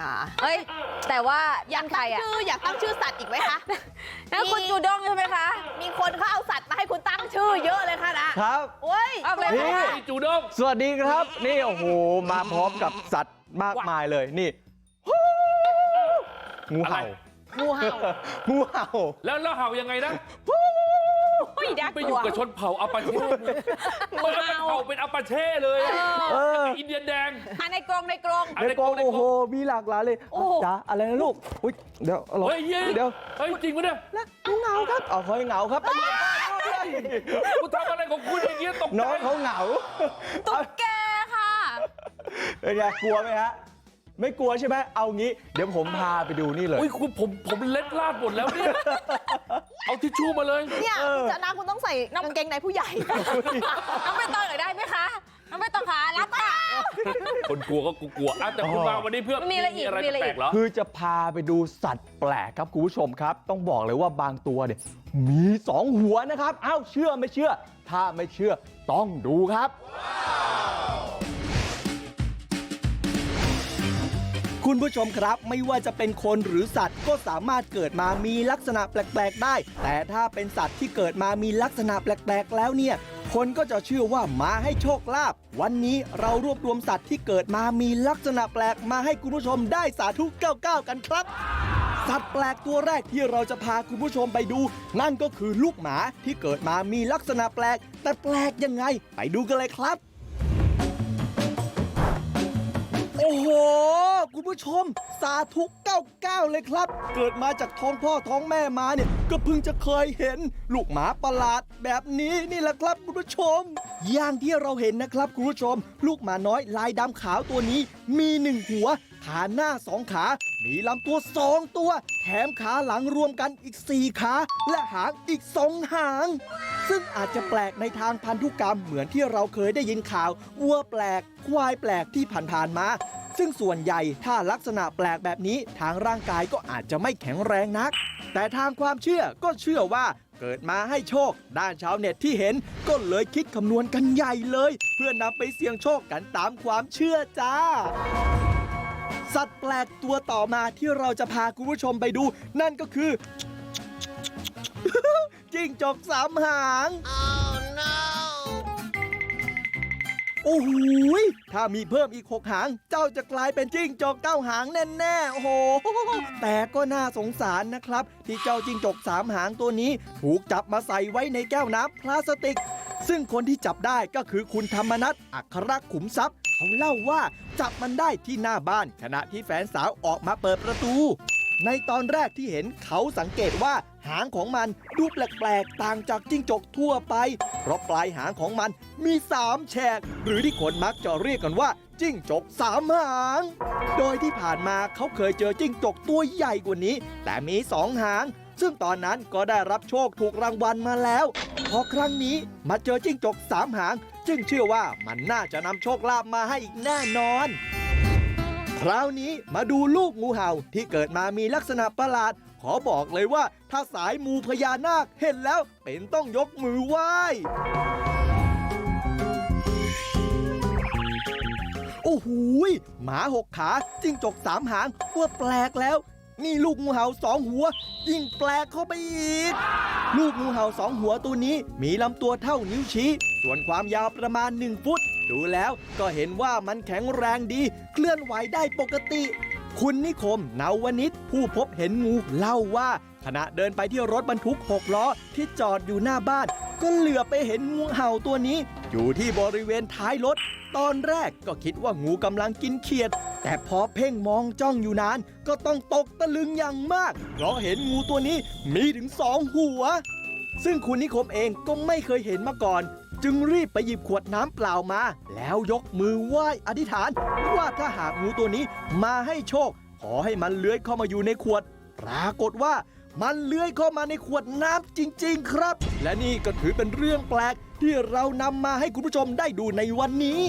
ค่ะเอ้ย แต่ว่าอยากใครตั้งอะชื่ออยากตั้งชื่อสัตว์อีกไหมคะ นั่นคุณจูด้งใช่ไหมคะ มีคนเขาเอาสัตว์มาให้คุณตั้งชื่อเยอะเลยค่ะนะครับ โอ้ยเอาเลยนี่ค่ะไอ้จูด้ง สวัสดีครับ นี่โอ้โหมาพร้อมกับสัตว์มากมายเลยนี่งูเห่างูเห่างูเห่าแล้วแล้วเห่ายังไงนะอุ้ย น่าไปกอลัยู่ว กับชนเผ่าอัปาเช่เลยเปิดเป็นเผ่าเป็นอัปาเช่เลยอะเออ อินเดียนแดง อะในกรงในกรงอะในไรกรงในโอ้โหมีหลากหลายเลยโอ้โห จ๋าอะไรนะลูกอุ้ยเดี๋ยวเอาหรอเฮ้ยเย้เดี๋ยวเฮ้ยจริงปะเนี่ยนะงูเหงาครับเอาเขาให้เหงาครับคุณทำอะไรของคุณอย่างเงี้ยตกใจน้องเขาเหงาตุ๊กแกค่ะเป็นไงกลัวไหมฮะ ไม่กลัวใช่ไหมเอางี้เดี๋ยวผมพาไปดูนี่เลย อุ้ยคุณผมผมเล็ดลาดหมดแล้วเนี่ย เอาทิชชู่มาเลย เนี่ยเออ คุณชนะคุณต้องใส่กางเกงในผู้ใหญ่ น้องไปต่อหน่อยได้ไหมคะน้องไปต่อขารับค่ะ คนกลัวก็กลัวอะแต่คุณอ๋อมาวันนี้เพื่อมีอะไรอีกมีอะไรอีกแปลกๆเหรอ คือจะพาไปดูสัตว์แปลกครับคุณผู้ชมครับ ต้องบอกเลยว่าบางตัวเนี่ยมีสองหัวนะครับอ้าวเชื่อไม่เชื่อ ถ้าไม่เชื่อต้องดูครับ คุณผู้ชมครับไม่ว่าจะเป็นคนหรือสัตว์ก็สามารถเกิดมามีลักษณะแปลกๆได้ แต่ถ้าเป็นสัตว์ที่เกิดมามีลักษณะแปลกๆ แล้วเนี่ย คนก็จะเชื่อว่ามาให้โชคลาภวันนี้เรารวบรวมสัตว์ที่เกิดมามีลักษณะแปลกมาให้คุณผู้ชมได้สาธุ99 กันครับสัตว์แปลกตัวแรกที่เราจะพาคุณผู้ชมไปดู นั่นก็คือลูกหมาที่เกิดมามีลักษณะแปลก แต่แปลกยังไง ไปดูกันเลยครับ โอ้โห คุณผู้ชม สาธุ99 เลยครับ เกิดมาจากท้องพ่อท้องแม่มาเนี่ย ก็เพิ่งจะเคยเห็น ลูกหมาประหลาดแบบนี้นี่แหละครับคุณผู้ชม อย่างที่เราเห็นนะครับคุณผู้ชม ลูกหมาน้อยลายดำขาวตัวนี้มีหนึ่งหัว ขาหน้าสองขา มีลำตัวสองตัว แถมขาหลังรวมกันอีกสี่ขา และหางอีกสองหาง ซึ่งอาจจะแปลกในทางพันธุกรรมเหมือนที่เราเคยได้ยินข่าววัวแปลกควายแปลกที่ผ่านๆมา ซึ่งส่วนใหญ่ถ้าลักษณะแปลกแบบนี้ทางร่างกายก็อาจจะไม่แข็งแรงนัก แต่ทางความเชื่อก็เชื่อว่าเกิดมาให้โชค ด้านชาวเน็ตที่เห็นก็เลยคิดคำนวณกันใหญ่เลย เพื่อนำไปเสี่ยงโชคกันตามความเชื่อจ้าสัตว์แปลกตัวต่อมาที่เราจะพาคุณผู้ชมไปดู นั่นก็คือจิ้งจกสามหาง โอ้โหถ้ามีเพิ่มอีกหกหาง เจ้าจะกลายเป็นจิ้งจกเก้าหางแน่ๆโอ้โห แต่ก็น่าสงสารนะครับ ที่เจ้าจิ้งจกสามหางตัวนี้ ถูกจับมาใส่ไว้ในแก้วน้ำพลาสติก ซึ่งคนที่จับได้ก็คือคุณธรรมนัทอัครขุมทรัพย์ เขาเล่าว่าจับมันได้ที่หน้าบ้านขณะที่แฟนสาวออกมาเปิดประตู ในตอนแรกที่เห็นเขาสังเกตว่าหางของมันดูแปลกๆต่างจากจิ้งจกทั่วไป เพราะปลายหางของมันมีสามแฉก หรือที่คนมักจะเรียกกันว่าจิ้งจกสามหาง โดยที่ผ่านมาเขาเคยเจอจิ้งจกตัวใหญ่กว่านี้ แต่มีสองหาง ซึ่งตอนนั้นก็ได้รับโชคถูกรางวัลมาแล้ว พอครั้งนี้มาเจอจิ้งจกสามหาง จึงเชื่อว่ามันน่าจะนำโชคลาภมาให้อีกแน่นอน คราวนี้มาดูลูกงูเห่าที่เกิดมามีลักษณะประหลาด ขอบอกเลยว่าถ้าสายมูพญานาคเห็นแล้วเป็นต้องยกมือไหว้โอ้โหหมาหกขาจิ้งจกสามหางว่าแปลกแล้ว นี่ลูกงูเห่าสองหัว ยิ่งแปลกเข้าไปอีก ลูกงูเห่าสองหัวตัวนี้มีลำตัวเท่านิ้วชี้ ส่วนความยาวประมาณ 1 ฟุต ดูแล้วก็เห็นว่ามันแข็งแรงดี เคลื่อนไหวได้ปกติ คุณนิคมนาวนิชผู้พบเห็นงูเล่าว่า ขณะเดินไปที่รถบรรทุกหกล้อที่จอดอยู่หน้าบ้าน ก็เหลือไปเห็นงูเห่าตัวนี้ อยู่ที่บริเวณท้ายรถ ตอนแรกก็คิดว่างูกำลังกินเขียด แต่พอเพ่งมองจ้องอยู่นาน ก็ต้องตกตะลึงอย่างมาก เพราะเห็นงูตัวนี้มีถึงสองหัว ซึ่งคุณนิคมเองก็ไม่เคยเห็นมาก่อน จึงรีบไปหยิบขวดน้ำเปล่ามา แล้วยกมือไหว้อธิษฐาน ว่าถ้าหากงูตัวนี้มาให้โชค ขอให้มันเลื้อยเข้ามาอยู่ในขวด ปรากฏว่า มันเลื้อยเข้ามาในขวดน้ำจริง ๆ ครับ และนี่ก็ถือเป็นเรื่องแปลกที่เรานำมาให้คุณผู้ชมได้ดูในวันนี้